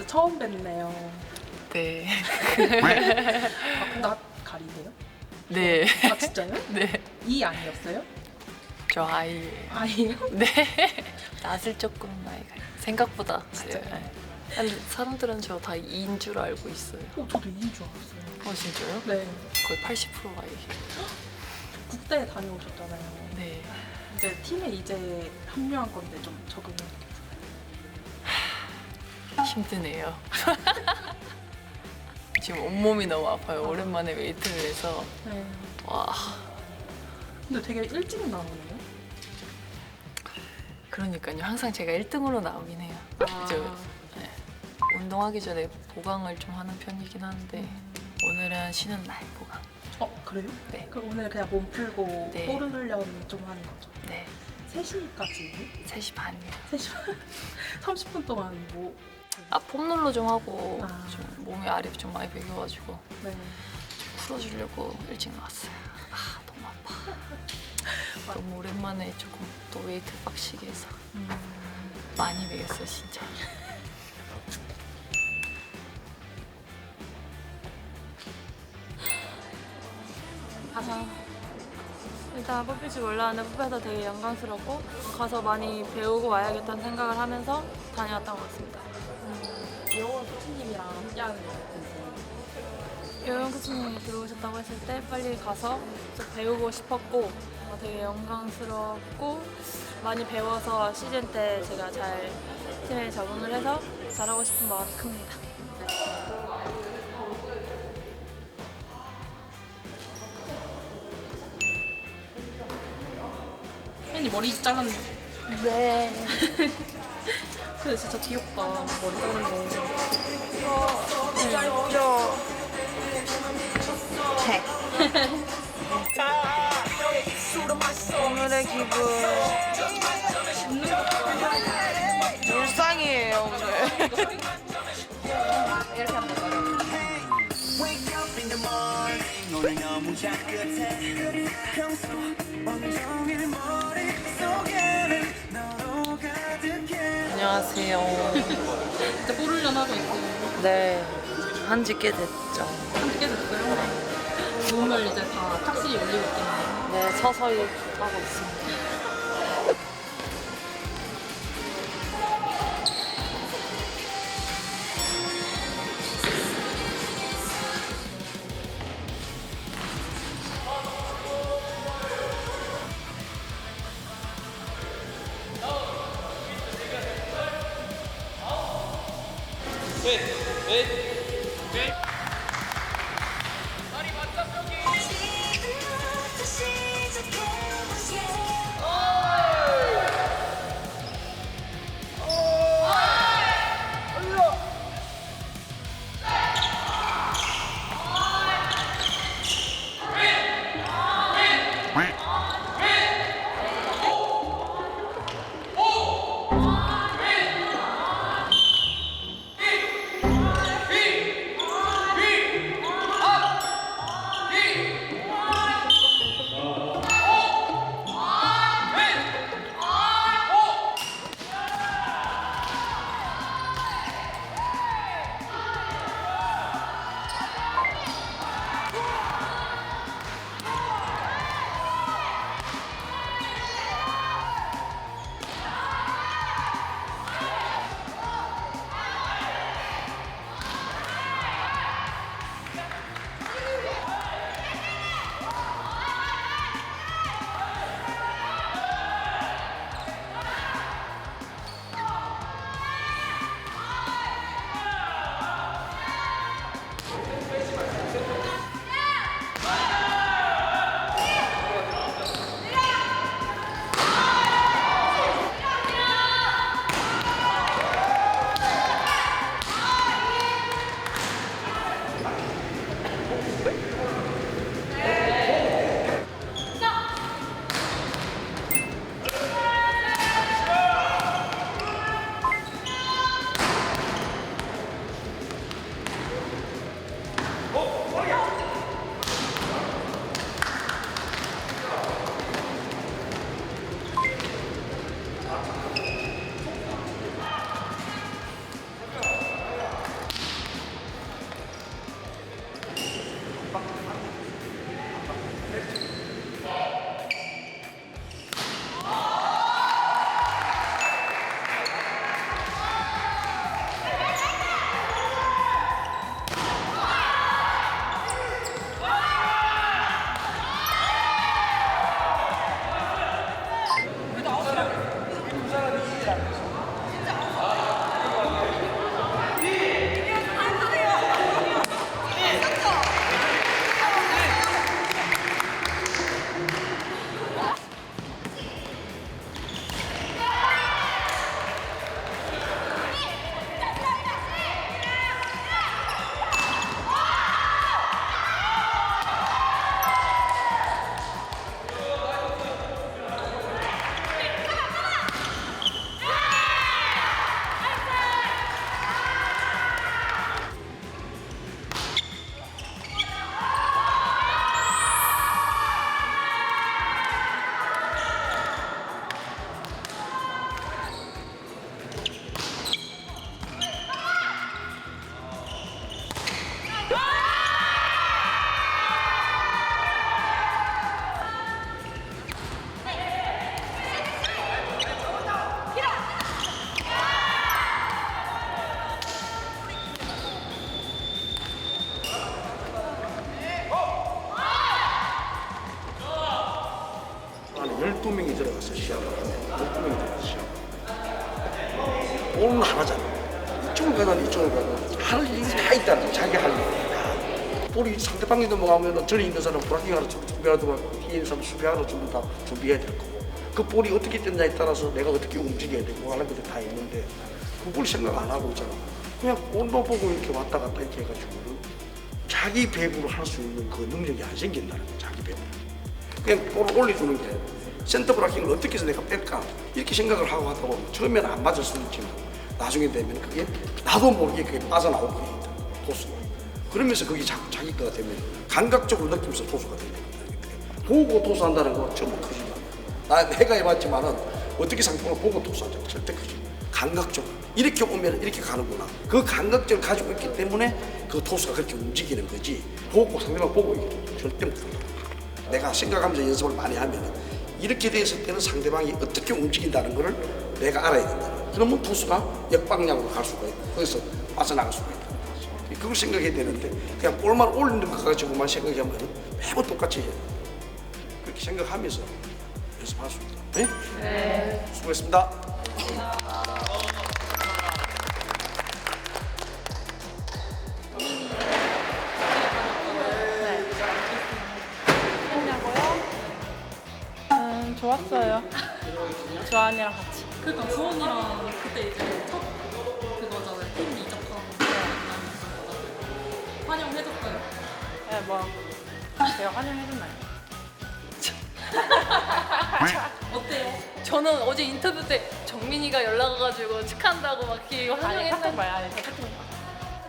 엑스 처음 뵙네요. 네. 나 가리세요? 네. 아 진짜요? 네. 이 아니었어요? 저 아이예요. 아니에요? 네. 낯을 조금 나이가 생각보다. 진짜요? 네. 근데 사람들은 저 다 2인 줄 알고 있어요. 어, 저도 이인 줄 알았어요. 어 진짜요? 네. 거의 80%가 이게. 국대 다녀오셨잖아요. 네. 이제 팀에 이제 합류한 건데 좀 적응을. 힘드네요. 지금 온몸이 너무 아파요. 오랜만에 웨이트를 해서 네. 와 근데 되게 일찍 나오네요. 그러니까요. 항상 제가 1등으로 나오긴 해요. 아. 저 네. 운동하기 전에 보강을 좀 하는 편이긴 한데 오늘은 쉬는 날 보강. 어 그래요? 네. 그럼 오늘 그냥 몸 풀고 네. 훈련 좀 하는 거죠. 네. 3시까지 3시 반이요. 3시 30분 동안 뭐 아 폼롤러 좀 하고 아. 좀 몸에 알이 좀 많이 베겨가지고 네. 풀어주려고 일찍 나왔어요. 아 너무 아파. 너무 오랜만에 조금 또 웨이트 빡시게 해서 음, 많이 베겼어요 진짜. 가서 일단 뽑힐 올라왔는데 뽑혀서 되게 영광스럽고 가서 많이 배우고 와야겠다는 생각을 하면서 다녀왔던 것 같습니다. 거 요영 코치님이 들어오셨다고 했을 때 빨리 가서 좀 배우고 싶었고 어, 되게 영광스럽고 많이 배워서 시즌 때 제가 잘 팀에 적응을 해서 잘하고 싶은 마음이 큽니다. 혜니 머리 잘랐네. 네. 근데 진짜 귀엽다. 머리 자른 거. 오늘의 기분 울상이에요 오늘. 안녕하세요. 진짜 뽀르 훈련 하고 있고. 네. 한지 꽤 됐죠. 한지 꽤 됐어요? 네. 몸을 이제 다 착실히 올리고 있겠네요. 네, 서서히 하고 있습니다. Wait. Okay. 가서 시합을 하면 목구멍이 되는 시합. 볼은 하나잖아. 이쪽을 가든 이쪽을 가든 할 일이 다 있다는. 자기 할 일. 볼이 상대방이 넘어가면 저리 있는 사람 브라킹하러 준비하고 뒤에 있는 사람 수비하러 전부 다 준비해야 될 거고 그 볼이 어떻게 뜬냐에 따라서 내가 어떻게 움직여야 되고 하는 것들 다 있는데 그볼 생각 안 하고 있잖아. 그냥 볼만 보고 이렇게 왔다 갔다 이렇게 해가지고는 자기 배부로 할수 있는 그 능력이 안 생긴다는 거야. 자기 배부로. 그냥 볼을 올려주는 게 센터 브라킹을 어떻게 해서 내가 뺄까? 이렇게 생각을 하고 하다 보면 처음에는 안 맞을 수도 있지만 나중에 되면 그게 나도 모르게 그게 빠져나오게 돼 있다. 토수가. 그러면서 그게 자꾸 자기 거가 되면 감각적으로 느끼면서 토수가 되는 거다 보고 토수한다는 거 전부 크지 나 내가 해봤지만은 어떻게 상품을 보고 토수하죠 절대 크지 감각적으로 이렇게 오면 이렇게 가는구나. 그 감각적을 가지고 있기 때문에 그 토수가 그렇게 움직이는 거지. 보고 상대방 보고 이게 절대 못한다 내가 생각하면서 연습을 많이 하면 이렇게 됐을 때는 상대방이 어떻게 움직인다는 것을 내가 알아야 된다. 그러면 투수가 역방향으로 갈 수가 있고 거기서 빠져나갈 수가 있다. 그걸 생각해야 되는데 그냥 볼만 올리는 것 가지고만 생각하면 매번 똑같이 해요. 그렇게 생각하면서 연습할 수 있다. 네? 수고했습니다. 좋았어요. 주한이랑 같이. 그러니까 주원이랑 그때 이제 첫 그거잖아요. 팀 이적하고 환영해줬어요. 네, 뭐 제가 환영해줬나요? 어때요? 저는 어제 인터뷰 때 정민이가 연락 와가지고 축하한다고 막 이렇게 아니 카톡 환영했는데 봐요. 아니 카톡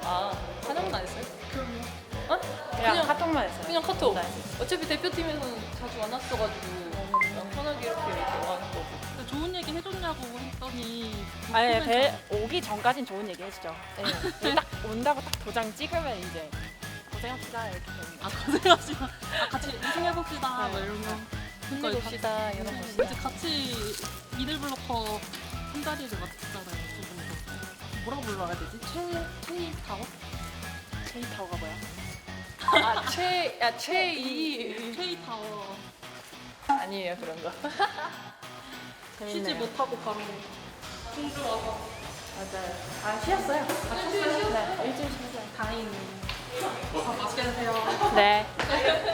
아 환영은 안 했어요? 그럼요. 어? 그냥, 그냥 카톡만 했어요. 그냥 카톡. 네. 어차피 대표팀에서는 자주 안 왔어가지고 그냥 편하게 이렇게 거고. 근데 좋은 얘기 해줬냐고 했더니 아니 코멘트- 배 오기 전까진 좋은 얘기 해주죠. 네. 딱 온다고 딱 도장 찍으면 이제 고생합시다 이렇게 되는 아 고생하지 마. 아 같이 우승해봅시다. 네. 막 이런 거. 힘내봅시다 이런 거. 이제 같이 미들블로커 한 자리를 맡았잖아요. 두 분이서. 뭐라고 불러야 되지? 최 최이 타워? 제이 타워가? 아, 최, 야, 최이. 최이 타워. 아니에요, 그런 거. 쉬지 재밌네요. 못하고 바로 공주 와서 맞아요. 아 쉬었어요. 아 쉬었어요? 네 일주일 쉬었어요. 다행히. 아, 맛있게 드세요. 네.